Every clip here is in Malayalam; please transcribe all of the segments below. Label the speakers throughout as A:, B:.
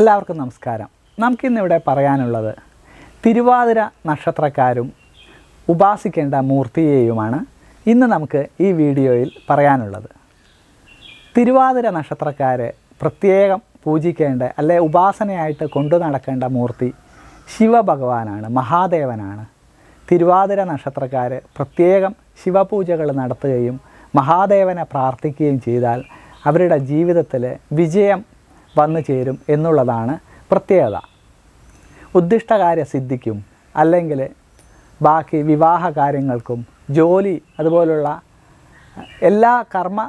A: എല്ലാവർക്കും നമസ്കാരം. നമുക്കിന്നിവിടെ പറയാനുള്ളത് തിരുവാതിര നക്ഷത്രക്കാരും ഉപാസിക്കേണ്ട മൂർത്തിയെയുമാണ് ഇന്ന് നമുക്ക് ഈ വീഡിയോയിൽ പറയാനുള്ളത്. തിരുവാതിര നക്ഷത്രക്കാരെ പ്രത്യേകം പൂജിക്കേണ്ട അല്ലെ ഉപാസനയായിട്ട് കൊണ്ടു നടക്കേണ്ട മൂർത്തി ശിവഭഗവാനാണ് മഹാദേവനാണ്. തിരുവാതിര നക്ഷത്രക്കാർ പ്രത്യേകം ശിവപൂജകൾ നടത്തുകയും മഹാദേവനെ പ്രാർത്ഥിക്കുകയും ചെയ്താൽ അവരുടെ ജീവിതത്തിൽ വിജയം വന്നു ചേരും എന്നുള്ളതാണ് പ്രത്യേകത. ഉദ്ദിഷ്ടകാര്യ സിദ്ധിക്കും അല്ലെങ്കിൽ ബാക്കി വിവാഹ കാര്യങ്ങൾക്കും ജോലി അതുപോലുള്ള എല്ലാ കർമ്മ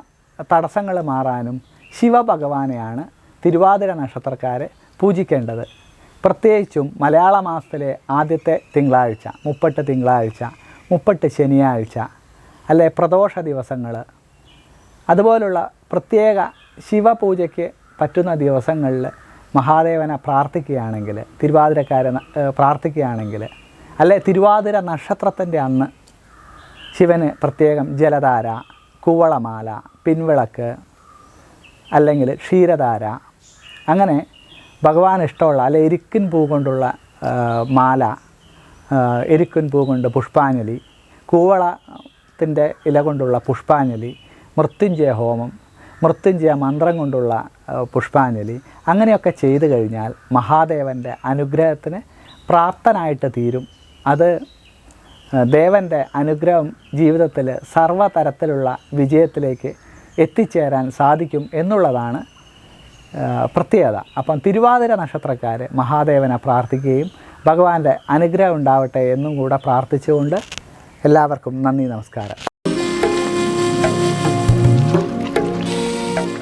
A: തടസ്സങ്ങൾ മാറാനും ശിവഭഗവാനെയാണ് തിരുവാതിര നക്ഷത്രക്കാരെ പൂജിക്കേണ്ടത്. പ്രത്യേകിച്ചും മലയാള മാസത്തിലെ ആദ്യത്തെ തിങ്കളാഴ്ച മുപ്പട്ട് തിങ്കളാഴ്ച മുപ്പട്ട് ശനിയാഴ്ച അല്ലെ പ്രദോഷ ദിവസങ്ങൾ അതുപോലുള്ള പ്രത്യേക ശിവപൂജയ്ക്ക് പറ്റുന്ന ദിവസങ്ങളിൽ മഹാദേവനെ പ്രാർത്ഥിക്കുകയാണെങ്കിൽ തിരുവാതിരക്കാരെ പ്രാർത്ഥിക്കുകയാണെങ്കിൽ അല്ലെ തിരുവാതിര നക്ഷത്രത്തിന്റെ അന്ന് ശിവന് പ്രത്യേകം ജലധാര കൂവളമാല പിൻവിളക്ക് അല്ലെങ്കിൽ ക്ഷീരധാര അങ്ങനെ ഭഗവാൻ ഇഷ്ടമുള്ള അല്ലെ എരിക്കിൻ പൂ കൊണ്ടുള്ള മാല എരിക്കിൻ പൂ കൊണ്ട് പുഷ്പാഞ്ജലി കൂവളത്തിന്റെ ഇല കൊണ്ടുള്ള പുഷ്പാഞ്ജലി മൃത്യുഞ്ജയ ഹോമം മൃത്യുഞ്ജയ മന്ത്രം കൊണ്ടുള്ള പുഷ്പാഞ്ജലി അങ്ങനെയൊക്കെ ചെയ്തു കഴിഞ്ഞാൽ മഹാദേവന്റെ അനുഗ്രഹത്തിന് പ്രാപ്തനായിട്ട് തീരും. അത് ദേവന്റെ അനുഗ്രഹം ജീവിതത്തിൽ സർവതരത്തിലുള്ള വിജയത്തിലേക്ക് എത്തിച്ചേരാൻ സാധിക്കും എന്നുള്ളതാണ് പ്രത്യേകത. അപ്പം തിരുവാതിര നക്ഷത്രക്കാർ മഹാദേവനെ പ്രാർത്ഥിക്കുകയും ഭഗവാന്റെ അനുഗ്രഹം ഉണ്ടാവട്ടെ എന്നും കൂടെ പ്രാർത്ഥിച്ചുകൊണ്ട് എല്ലാവർക്കും നന്ദി നമസ്കാരം.